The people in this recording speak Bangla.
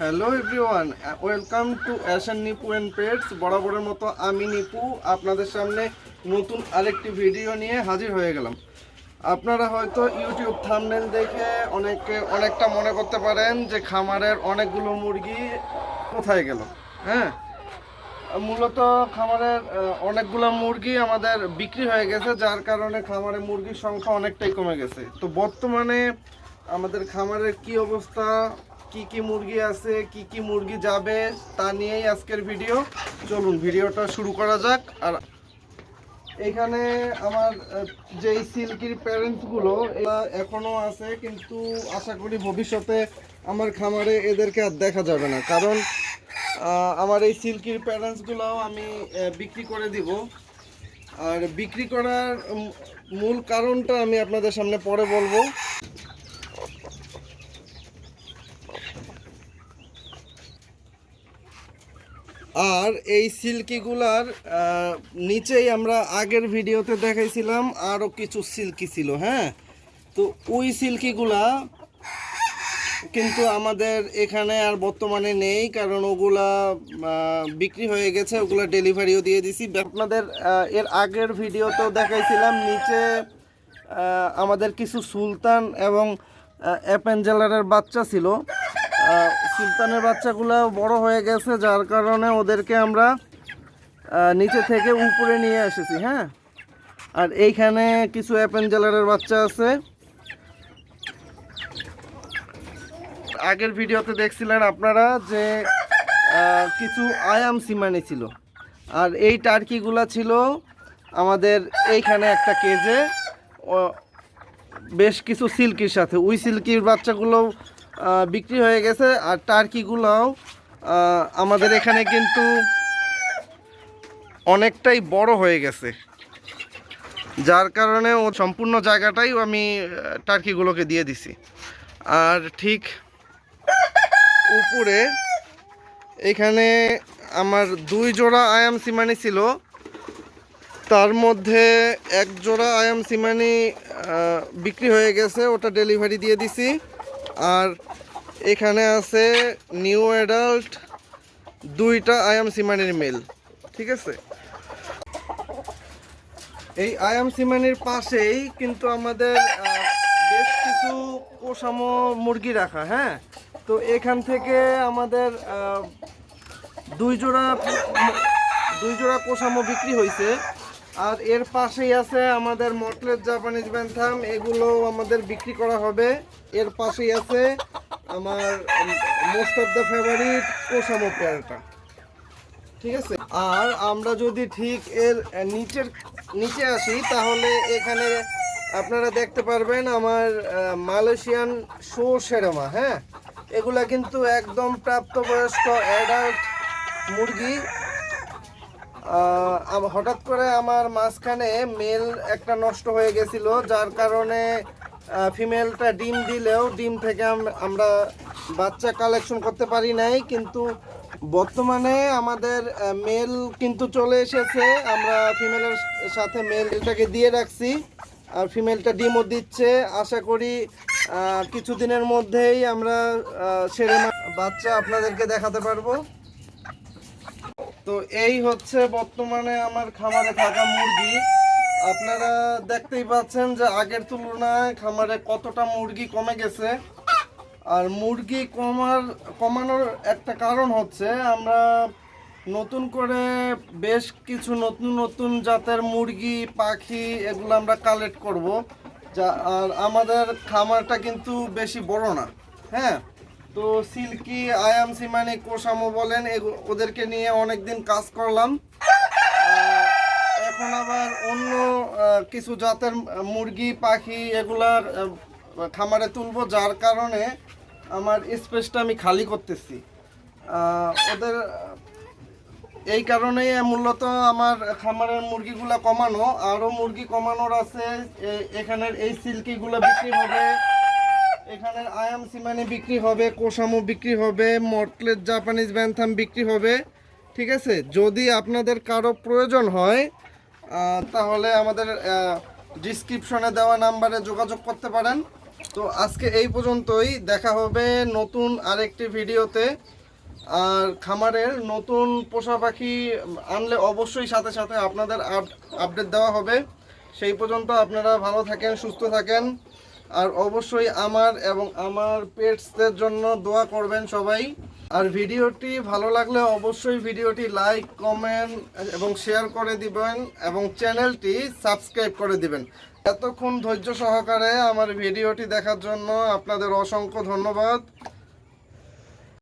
Hello everyone welcome to Ashon Nipu and pets বরাবরের মতো আমি নিপু, আপনাদের সামনে নতুন আরেকটি ভিডিও নিয়ে হাজির হয়ে গেলাম। আপনারা হয়তো ইউটিউব থাম্বনেল দেখে অনেকে, অনেকটা মনে করতে পারেন যে খামারের অনেকগুলো মুরগি কোথায় গেল হ্যাঁ? মূলত খামারের অনেকগুলো মুরগি আমাদের বিক্রি হয়ে গেছে, যার কারণে খামারে মুরগির সংখ্যা অনেকটাই কমে গেছে। তো বর্তমানে আমাদের খামারের কি অবস্থা কি কি মুরগি আছে, কি কি মুরগি যাবে তা নিয়েই আজকের ভিডিও চলুন ভিডিওটা শুরু করা যাক। আর এখানে আমার যেই সিল্কির প্যারেন্টসগুলো এরা এখনও আছে, কিন্তু আশা করি ভবিষ্যতে আমার খামারে এদেরকে আর দেখা যাবে না। কারণ আমার এই সিল্কির প্যারেন্টসগুলো আমি বিক্রি করে দিব। আর বিক্রি করার মূল কারণটা আমি আপনাদের সামনে পরে বলব। আর এই সিল্কিগুলার নিচেই আমরা আগের ভিডিওতে দেখাইছিলাম আরও কিছু সিল্কি ছিল হ্যাঁ? তো ওই সিল্কিগুলা কিন্তু আমাদের এখানে আর বর্তমানে নেই, কারণ ওগুলা বিক্রি হয়ে গেছে, ওগুলা ডেলিভারিও দিয়ে দিছি। আপনাদের এর আগের ভিডিওতেও দেখাইছিলাম নিচে আমাদের কিছু সুলতান এবং অ্যাপেঞ্জেলারের বাচ্চা ছিল। সুলতানের বাচ্চাগুলো বড় হয়ে গেছে, যার কারণে ওদেরকে আমরা নিচে থেকে উপরে নিয়ে এসেছি হ্যাঁ? আর এইখানে কিছু অ্যাপেঞ্জেলারের বাচ্চা আছে। আগের ভিডিওতে দেখছিলেন আপনারা যে কিছু আয়াম সিমানি ছিল। আর এই টার্কিগুলা ছিল আমাদের এইখানে একটা কেজে বেশ কিছু সিল্কির সাথে। ওই সিল্কির বাচ্চাগুলো বিক্রি হয়ে গেছে। আর টার্কিগুলোও আমাদের এখানে কিন্তু অনেকটাই বড় হয়ে গেছে। যার কারণে ও সম্পূর্ণ জায়গাটাই আমি টার্কিগুলোকে দিয়ে দিছি। আর ঠিক উপরে, এখানে আমার দুই জোড়া আয়াম সিমানি ছিল। তার মধ্যে এক জোড়া আয়াম সিমানি বিক্রি হয়ে গেছে, ওটা ডেলিভারি দিয়ে দিছি। আর এখানে আছে নিউ অ্যাডাল্ট দুইটা আয়াম সিমানির মেল, ঠিক আছে? এই আয়াম সিমানির পাশেই কিন্তু আমাদের বেশ কিছু পোষামো মুরগি রাখা হ্যাঁ? তো এখান থেকে আমাদের দুই জোড়া দুই জোড়া পোষামো বিক্রি হয়েছে আর এর পাশেই আছে আমাদের মটলেট জাপানিজ ব্যান্থাম এগুলো আমাদের বিক্রি করা হবে। এর পাশেই আছে আমার মোস্ট অফ দ্য ফেভারিট পোষামো পেয়ারটা। ঠিক আছে? আর আমরা যদি ঠিক এর নিচের, নিচে আসি, তাহলে এখানে আপনারা দেখতে পারবেন আমার মালয়েশিয়ান শো সেরমা হ্যাঁ? এগুলা কিন্তু একদম প্রাপ্তবয়স্ক অ্যাডাল্ট মুরগি। হঠাৎ করে আমার মাঝখানে মেল একটা নষ্ট হয়ে গেছিল, যার কারণে ফিমেলটা ডিম দিলেও ডিম থেকে আমরা বাচ্চা কালেকশন করতে পারি নাই, কিন্তু বর্তমানে আমাদের মেল কিন্তু চলে এসেছে, আমরা ফিমেলের সাথে মেলটাকে দিয়ে রাখছি, আর ফিমেলটা ডিমও দিচ্ছে, আশা করি কিছুদিনের মধ্যেই আমরা সেরে বাচ্চা আপনাদেরকে দেখাতে পারব। তো এই হচ্ছে বর্তমানে আমার খামারে থাকা মুরগি। আপনারা দেখতেই পাচ্ছেন যে আগের তুলনায় খামারে কতটা মুরগি কমে গেছে। আর মুরগি কমার, কমানোর একটা কারণ হচ্ছে আমরা নতুন করে বেশ কিছু নতুন নতুন জাতের মুরগি, পাখি এগুলো আমরা কালেক্ট করব। যা, আর আমাদের খামারটা কিন্তু বেশি বড় না। হ্যাঁ? তো সিল্কি আয়াম সিমানি কোসামো বলেন ওদেরকে নিয়ে অনেক দিন কাজ করলাম। এখন আবার অন্য কিছু জাতের মুরগি, পাখি এগুলার খামারে তুলবো, যার কারণে আমার স্পেসটা আমি খালি করতেছি। ওদের, এই কারণেই মূলত আমার খামারের মুরগিগুলা কমানো আরও মুরগি কমানোর আছে এখানের এই সিল্কিগুলো বিক্রি হবে। এখানের আয়াম সিমানি বিক্রি হবে কোসামো বিক্রি হবে মটলেট জাপানিজ ব্যান্থাম বিক্রি হবে, ঠিক আছে? যদি আপনাদের কারও প্রয়োজন হয় তাহলে আমাদের ডিসক্রিপশনে দেওয়া নাম্বারে যোগাযোগ করতে পারেন। তো আজকে এই পর্যন্তই, দেখা হবে নতুন আরেকটি ভিডিওতে। আর খামারের নতুন পোষা পাখি আনলে অবশ্যই সাথে সাথে আপনাদের আপডেট দেওয়া হবে। সেই পর্যন্ত আপনারা ভালো থাকেন, সুস্থ থাকেন। আর অবশ্যই আমার এবং আমার পেটসদের জন্য দোয়া করবেন সবাই। আর ভিডিওটি ভালো লাগলে অবশ্যই ভিডিওটি লাইক কমেন্ট এবং শেয়ার করে দিবেন এবং চ্যানেলটি সাবস্ক্রাইব করে দিবেন। এতক্ষণ ধৈর্য সহকারে আমার ভিডিওটি দেখার জন্য আপনাদের অসংখ্য ধন্যবাদ।